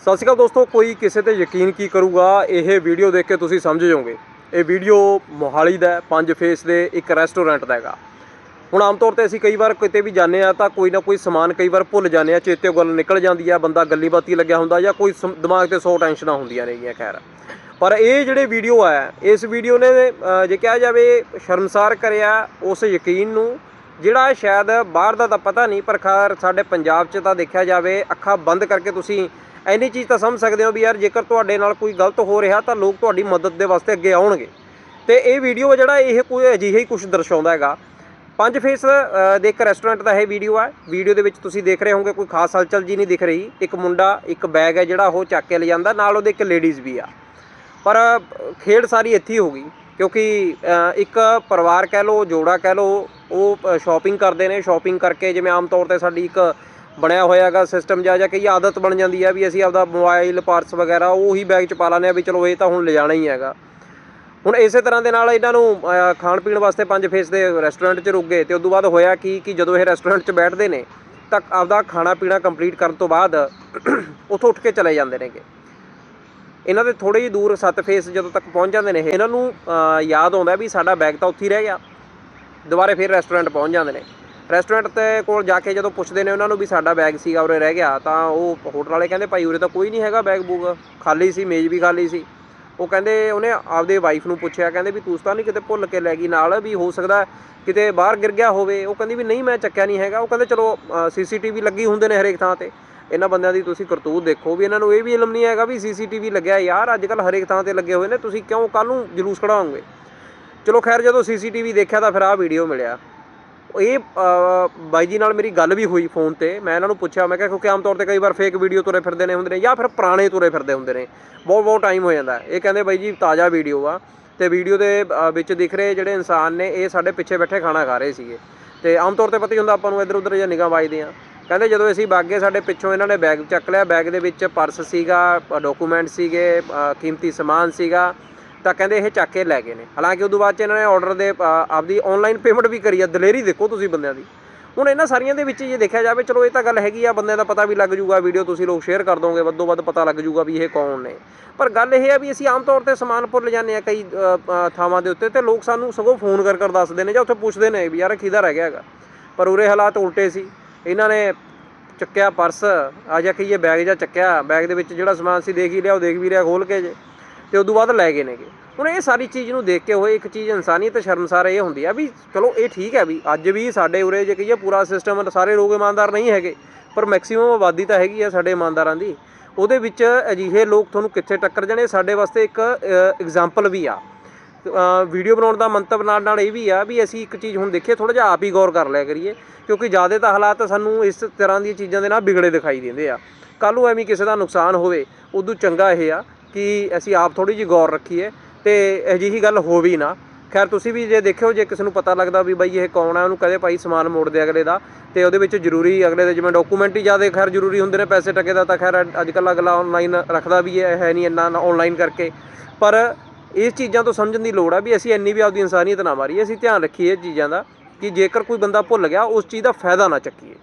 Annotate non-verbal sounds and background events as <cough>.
ਸਤਿ ਸ਼੍ਰੀ ਅਕਾਲ ਦੋਸਤੋ, ਕੋਈ ਕਿਸੇ ਤੇ ਯਕੀਨ ਕੀ ਕਰੂਗਾ, ਇਹ ਵੀਡੀਓ ਦੇਖ ਕੇ ਤੁਸੀਂ ਸਮਝ ਜਾਓਗੇ। ਇਹ ਵੀਡੀਓ ਮੋਹਾਲੀ ਦਾ ਪੰਜ ਫੇਸ ਦੇ, ਇੱਕ ਰੈਸਟੋਰੈਂਟ ਦਾ ਹੈਗਾ। ਹੁਣ ਆਮ ਤੌਰ ਤੇ ਅਸੀਂ ਕਈ ਵਾਰ ਕਿਤੇ ਵੀ ਜਾਂਦੇ ਆ ਤਾਂ ਕੋਈ ਨਾ ਕੋਈ ਸਮਾਨ ਕਈ ਵਾਰ ਭੁੱਲ ਜਾਂਦੇ ਆ ਚੇਤੇ ਗੱਲ ਨਿਕਲ ਜਾਂਦੀ ਆ, ਬੰਦਾ ਗੱਲੀ ਬਾਤੀ ਲੱਗਿਆ ਹੁੰਦਾ ਜਾਂ ਕੋਈ ਸਮ- ਦਿਮਾਗ ਤੇ 100 ਟੈਨਸ਼ਨਾਂ ਹੁੰਦੀਆਂ ਨੇਗੀਆਂ ਖੈਰ। ਪਰ ਇਹ ਜਿਹੜੇ ਵੀਡੀਓ ਹੈ ਇਸ ਵੀਡੀਓ ਨੇ ਜੇ ਕਿਹਾ ਜਾਵੇ ਸ਼ਰਮਸਾਰ ਕਰਿਆ ਉਸ ਯਕੀਨ ਨੂੰ, ਜਿਹੜਾ ਸ਼ਾਇਦ ਬਾਹਰ ਦਾ ਤਾਂ ਪਤਾ ਨਹੀਂ, ਪਰ ਖੈਰ ਸਾਡੇ ਪੰਜਾਬ 'ਚ ਤਾਂ ਦੇਖਿਆ ਜਾਵੇ, ਅੱਖਾਂ ਬੰਦ ਕਰਕੇ ਤੁਸੀਂ ਐਨੀ ਚੀਜ਼ ਤਾਂ ਸਮਝ ਸਕਦੇ ਹੋ ਵੀ ਯਾਰ ਜੇਕਰ ਤੁਹਾਡੇ ਨਾਲ ਕੋਈ ਗਲਤ ਹੋ ਰਿਹਾ ਤਾਂ ਲੋਕ ਤੁਹਾਡੀ ਮਦਦ ਦੇ ਵਾਸਤੇ ਅੱਗੇ ਆਉਣਗੇ। ਤੇ ਇਹ ਵੀਡੀਓ ਜਿਹੜਾ ਇਹ ਕੋਈ ਅਜਿਹਾ ਹੀ ਕੁਝ ਦਰਸਾਉਂਦਾ ਹੈਗਾ। ਪੰਜ ਫੇਸ ਦੇ ਇੱਕ ਰੈਸਟੋਰੈਂਟ ਦਾ ਇਹ ਵੀਡੀਓ ਹੈ ਵੀਡੀਓ ਦੇ ਵਿੱਚ ਤੁਸੀਂ ਦੇਖ ਰਹੇ ਹੋਵੋਗੇ, ਕੋਈ ਖਾਸ ਹਲਚਲ ਜੀ ਨਹੀਂ ਦਿਖ ਰਹੀ। ਇੱਕ ਮੁੰਡਾ, ਇੱਕ ਬੈਗ ਹੈ ਜਿਹੜਾ ਉਹ ਚੱਕ ਕੇ ਲੈ ਜਾਂਦਾ। ਨਾਲ ਉਹਦੇ ਇੱਕ ਲੇਡੀਜ਼ ਵੀ ਆ। ਪਰ, ਖੇਡ ਸਾਰੀ ਇੱਥੇ ਹੋ ਗਈ। ਕਿਉਂਕਿ ਇੱਕ ਪਰਿਵਾਰ ਕਹਿ ਲਓ, ਜੋੜਾ ਕਹਿ ਲਓ, ਉਹ ਸ਼ਾਪਿੰਗ ਕਰਦੇ ਨੇ। ਸ਼ਾਪਿੰਗ ਕਰਕੇ ਜਿਵੇਂ ਆਮ ਤੌਰ ਤੇ ਸਾਡੀ ਇੱਕ ਬਣਿਆ ਹੋਇਆ ਹੈਗਾ ਸਿਸਟਮ ਜਾਂ ਜਾਂ ਕਈ ਆਦਤ ਬਣ ਜਾਂਦੀ ਹੈ ਵੀ ਅਸੀਂ ਆਪਦਾ ਮੋਬਾਈਲ ਪਾਰਸ ਵਗੈਰਾ ਉਹ ਹੀ ਬੈਗ 'ਚ ਪਾ ਲੈਂਦੇ ਆ ਵੀ ਚਲੋ ਇਹ ਤਾਂ ਹੁਣ ਲਿਜਾਣਾ ਹੀ ਹੈਗਾ। ਹੁਣ ਇਸੇ ਤਰ੍ਹਾਂ ਦੇ ਨਾਲ ਇਹਨਾਂ ਨੂੰ ਖਾਣ ਪੀਣ ਵਾਸਤੇ ਪੰਜ ਫੇਸ ਦੇ ਰੈਸਟੋਰੈਂਟ 'ਚ ਰੁਕ ਗਏ ਤੇ ਉਸ ਤੋਂ ਬਾਅਦ ਹੋਇਆ ਕੀ ਕਿ ਜਦੋਂ ਇਹ ਰੈਸਟੋਰੈਂਟ 'ਚ ਬੈਠਦੇ ਨੇ ਤਾਂ ਆਪਦਾ ਖਾਣਾ ਪੀਣਾ ਕੰਪਲੀਟ ਕਰਨ ਤੋਂ ਬਾਅਦ <clears throat> ਉੱਥੋਂ ਉੱਠ ਕੇ ਚਲੇ ਜਾਂਦੇ ਨੇਗੇ। ਇਹਨਾਂ ਦੇ ਥੋੜੇ ਜਿਹੀ ਦੂਰ ਸੱਤ ਫੇਸ ਜਦੋਂ ਤੱਕ ਪਹੁੰਚ ਜਾਂਦੇ ਨੇ ਇਹ, ਇਹਨਾਂ ਨੂੰ ਯਾਦ ਆਉਂਦਾ ਵੀ ਸਾਡਾ ਬੈਗ ਤਾਂ ਉੱਥੇ ਹੀ ਰਹਿ ਗਿਆ। ਦੁਬਾਰੇ ਫਿਰ ਰੈਸਟੋਰੈਂਟ ਪਹੁੰਚ ਜਾਂਦੇ ਨੇ। ਰੈਸਟੋਰੈਂਟ ਤੇ ਕੋਲ ਜਾ ਕੇ ਜਦੋਂ ਪੁੱਛਦੇ ਨੇ ਉਹਨਾਂ ਨੂੰ ਵੀ ਸਾਡਾ ਬੈਗ ਸੀਗਾ, ਉਰੇ ਰਹਿ ਗਿਆ, ਤਾਂ ਉਹ ਹੋਟਲ ਵਾਲੇ ਕਹਿੰਦੇ, ਭਾਈ ਉਰੇ ਤਾਂ ਕੋਈ ਨਹੀਂ ਹੈਗਾ ਬੈਗ ਬੂਗ, ਖਾਲੀ ਸੀ, ਮੇਜ਼ ਵੀ ਖਾਲੀ ਸੀ। ਉਹ ਕਹਿੰਦੇ, ਉਹਨੇ ਆਪਦੇ ਵਾਈਫ ਨੂੰ ਪੁੱਛਿਆ, ਕਹਿੰਦੇ ਵੀ, ਤੂੰ ਤਾਂ ਨਹੀਂ ਕਿਤੇ ਭੁੱਲ ਕੇ ਲੈ ਗਈ ਨਾਲ, ਵੀ ਹੋ ਸਕਦਾ ਕਿਤੇ ਬਾਹਰ ਗਿਰ ਗਿਆ ਹੋਵੇ। ਉਹ ਕਹਿੰਦੀ ਵੀ, ਨਹੀਂ, ਮੈਂ ਚੱਕਿਆ ਨਹੀਂ ਹੈਗਾ। ਉਹ ਕਹਿੰਦੇ, ਚਲੋ ਸੀਸੀਟੀਵੀ ਲੱਗੀ ਹੁੰਦੇ ਨੇ ਹਰੇਕ ਥਾਂ ਤੇ। ਇਹਨਾਂ ਬੰਦਿਆਂ ਦੀ ਤੁਸੀਂ ਕਰਤੂਤ ਦੇਖੋ ਵੀ ਇਹਨਾਂ ਨੂੰ ਇਹ ਵੀ ਇਲਮ ਨਹੀਂ ਹੈਗਾ ਵੀ ਸੀਸੀਟੀਵੀ ਲੱਗਿਆ ਯਾਰ ਅੱਜ ਕੱਲ ਹਰੇਕ ਥਾਂ ਤੇ ਲੱਗੇ ਹੋਏ ਨੇ, ਤੁਸੀਂ ਕਿਉਂ ਕੱਲ ਨੂੰ ਜਲੂਸ ਕਢਾਓਗੇ? ਚਲੋ, ਖੈਰ, ਜਦੋਂ ਸੀਸੀਟੀਵੀ ਦੇਖਿਆ ਤਾਂ ਫਿਰ ਆਹ ਵੀਡੀਓ ਮਿਲਿਆ। ਇਹ ਬਾਈ ਜੀ ਨਾਲ ਮੇਰੀ ਗੱਲ ਵੀ ਹੋਈ ਫੋਨ ਤੇ। ਮੈਂ ਇਹਨਾਂ ਨੂੰ ਪੁੱਛਿਆ, ਮੈਂ ਕਿਹਾ ਕਿਉਂਕਿ ਆਮ ਤੌਰ ਤੇ ਕਈ ਵਾਰ ਫੇਕ ਵੀਡੀਓ ਤੁਰੇ ਫਿਰਦੇ ਨੇ ਹੁੰਦੇ ਨੇ ਜਾਂ ਫਿਰ ਪੁਰਾਣੇ ਤੁਰੇ ਫਿਰਦੇ ਹੁੰਦੇ ਨੇ। ਬਹੁਤ ਬਹੁਤ ਟਾਈਮ ਹੋ ਜਾਂਦਾ। ਇਹ ਕਹਿੰਦੇ ਬਾਈ ਜੀ ਤਾਜ਼ਾ ਵੀਡੀਓ ਆ ਤੇ ਵੀਡੀਓ ਦੇ ਵਿੱਚ ਦਿਖ ਰਹੇ ਜਿਹੜੇ ਇਨਸਾਨ ਨੇ, ਇਹ ਸਾਡੇ ਪਿੱਛੇ ਬੈਠੇ ਖਾਣਾ ਖਾ ਰਹੇ ਸੀਗੇ। ਤੇ ਆਮ ਤੌਰ ਤੇ ਪਤਾ ਹੀ ਹੁੰਦਾ, ਆਪਾਂ ਨੂੰ ਇੱਧਰ ਉੱਧਰ ਜਾਂ ਨਿਗਾਹ ਵਾਜਦੇ ਆ ਕਹਿੰਦੇ ਜਦੋਂ ਅਸੀਂ ਬਾਗੇ ਸਾਡੇ ਪਿੱਛੋਂ ਇਹਨਾਂ ਨੇ ਬੈਗ ਚੱਕ ਲਿਆ ਬੈਗ ਦੇ ਵਿੱਚ ਪਰਸ ਸੀਗਾ ਡਾਕੂਮੈਂਟ ਸੀਗੇ ਕੀਮਤੀ ਸਮਾਨ ਸੀਗਾ ਤਾਂ ਕਹਿੰਦੇ ਇਹ ਚੱਕ ਕੇ ਲੈ ਗਏ ਨੇ। ਹਾਲਾਂਕਿ ਉਦੋਂ ਬਾਅਦ ਚ ਇਹਨਾਂ ਨੇ ਆਰਡਰ ਦੇ ਆਪਦੀ ਆਨਲਾਈਨ ਪੇਮੈਂਟ ਵੀ ਕਰੀ ਆ, ਦਲੇਰੀ ਦੇਖੋ ਤੁਸੀਂ ਬੰਦਿਆਂ ਦੀ। ਹੁਣ ਇਹਨਾਂ ਸਾਰੀਆਂ ਦੇ ਵਿੱਚ ਜੇ ਦੇਖਿਆ ਜਾਵੇ, ਚਲੋ ਇਹ ਤਾਂ ਗੱਲ ਹੈਗੀ ਆ, ਬੰਦਿਆਂ ਦਾ ਪਤਾ ਵੀ ਲੱਗ ਜੂਗਾ ਵੀਡੀਓ ਤੁਸੀਂ ਲੋਕ ਸ਼ੇਅਰ ਕਰ ਦੋਗੇ, ਵੱਧੋ ਵੱਧ ਪਤਾ ਲੱਗ ਜੂਗਾ ਵੀ ਇਹ ਕੌਣ ਨੇ। ਪਰ ਗੱਲ ਇਹ ਹੈ ਵੀ ਅਸੀਂ ਆਮ ਤੌਰ ਤੇ ਸਮਾਨ ਭੁੱਲ ਜਾਂਦੇ ਆ ਕਈ ਥਾਵਾਂ ਦੇ ਉੱਤੇ ਤੇ ਲੋਕ ਸਾਨੂੰ ਸਗੋਂ ਫੋਨ ਕਰ ਕਰ ਦੱਸਦੇ ਨੇ ਜਾਂ ਉੱਥੇ ਪੁੱਛਦੇ ਨੇ ਵੀ ਯਾਰ ਕਿਹਦਾ ਰਹਿ ਗਿਆ ਹੈਗਾ। ਪਰ ਉਰੇ ਹਾਲਾਤ ਉਲਟੇ ਸੀ। ਇਹਨਾਂ ਨੇ ਚੱਕਿਆ ਪਰਸ, ਆ ਜਾ ਕਹੀਏ ਬੈਗ ਜਾਂ ਚੱਕਿਆ ਬੈਗ ਦੇ ਵਿੱਚ ਜਿਹੜਾ ਸਮਾਨ ਸੀ ਦੇਖ ਹੀ ਲਿਆ, ਉਹ ਦੇਖ ਵੀ ਲਿਆ ਖੋਲ ਕੇ ਜੇ। ਤੇ ਤੋਂ ਬਾਅਦ ਲੈ ਗਏ ਨੇਗੇ। ਹੁਣ ਇਹ ਸਾਰੀ ਚੀਜ਼ ਨੂੰ ਦੇਖ ਕੇ ਹੋਏ, ਇੱਕ ਚੀਜ਼ ਇਨਸਾਨੀਅਤ ਸ਼ਰਮਸਾਰ ਇਹ ਹੁੰਦੀ ਆ ਵੀ ਚਲੋ ਇਹ ਠੀਕ ਹੈ ਵੀ ਅੱਜ ਵੀ ਸਾਡੇ ਉਰੇ ਜੇ ਕਹੀਏ ਪੂਰਾ ਸਿਸਟਮ ਸਾਰੇ ਲੋਕ ਇਮਾਨਦਾਰ ਨਹੀਂ ਹੈਗੇ, ਪਰ ਮੈਕਸਿਮਮ ਆਬਾਦੀ ਤਾਂ ਹੈਗੀ ਆ ਸਾਡੇ ਇਮਾਨਦਾਰਾਂ ਦੀ। ਉਹਦੇ ਵਿੱਚ ਅਜਿਹੇ ਲੋਕ ਤੁਹਾਨੂੰ ਕਿੱਥੇ ਟੱਕਰ ਜਾਣੇ, ਸਾਡੇ ਵਾਸਤੇ ਇੱਕ ਐਗਜ਼ਾਮਪਲ ਵੀ ਆ। ਵੀਡੀਓ ਬਣਾਉਣ ਦਾ ਮੰਤਵ ਨਾਲ ਨਾਲ ਇਹ ਵੀ ਆ ਵੀ ਅਸੀਂ ਇੱਕ ਚੀਜ਼ ਹੁਣ ਦੇਖੀਏ ਥੋੜਾ ਜਿਹਾ ਆਪ ਹੀ ਗੌਰ ਕਰ ਲਿਆ ਕਰੀਏ, ਕਿਉਂਕਿ ਜ਼ਿਆਦਾ ਤਾਂ ਹਾਲਾਤ ਸਾਨੂੰ ਇਸ ਤਰ੍ਹਾਂ ਦੀਆਂ ਚੀਜ਼ਾਂ ਦੇ ਨਾਲ ਵਿਗੜੇ ਦਿਖਾਈ ਦਿੰਦੇ ਆ। ਕੱਲ ਨੂੰ ਐਵੇਂ ਕਿਸੇ ਦਾ ਨੁਕਸਾਨ ਹੋਵੇ, ਉਦੋਂ ਚੰਗਾ ਇਹ ਆ ਕਿ ਅਸੀਂ ਆਪ ਥੋੜੀ ਜਿਹੀ ਗੌਰ ਰੱਖੀਏ ਤੇ ਅਜਿਹੀ ਗੱਲ ਹੋ ਵੀ ਨਾ। ਖੈਰ, ਤੁਸੀਂ ਵੀ ਜੇ ਦੇਖਿਓ, ਜੇ ਕਿਸੇ ਨੂੰ ਪਤਾ ਲੱਗਦਾ ਵੀ ਬਾਈ ਇਹ ਕੌਣ ਆ, ਉਹਨੂੰ ਕਦੇ ਭਾਈ ਸਮਾਨ ਮੋੜ ਦੇ ਅਗਲੇ ਦਾ ਤੇ ਉਹਦੇ ਵਿੱਚ ਜ਼ਰੂਰੀ ਅਗਲੇ ਦੇ ਜਿਵੇਂ ਡਾਕੂਮੈਂਟ ਹੀ ਜ਼ਿਆਦਾ ਖੈਰ ਜ਼ਰੂਰੀ ਹੁੰਦੇ ਨੇ ਪੈਸੇ ਟਕੇ ਦਾ ਤਾਂ ਖੈਰ ਅੱਜ ਕੱਲ੍ਹ ਅਗਲਾ ਆਨਲਾਈਨ ਰੱਖਦਾ ਵੀ ਹੈ ਹੈ ਨਹੀਂ ਇੰਨਾ ਆਨਲਾਈਨ ਕਰਕੇ। ਪਰ ਇਸ ਚੀਜ਼ਾਂ ਤੋਂ ਸਮਝਣ ਦੀ ਲੋੜ ਆ ਵੀ ਅਸੀਂ ਇੰਨੀ ਵੀ ਆਪਦੀ ਇਨਸਾਨੀਅਤ ਨਾ ਮਾਰੀਏ, ਅਸੀਂ ਧਿਆਨ ਰੱਖੀਏ ਇਹ ਚੀਜ਼ਾਂ ਦਾ ਕਿ ਜੇਕਰ ਕੋਈ ਬੰਦਾ ਭੁੱਲ ਗਿਆ, ਉਸ ਚੀਜ਼ ਦਾ ਫਾਇਦਾ ਨਾ ਚੱਕੀਏ।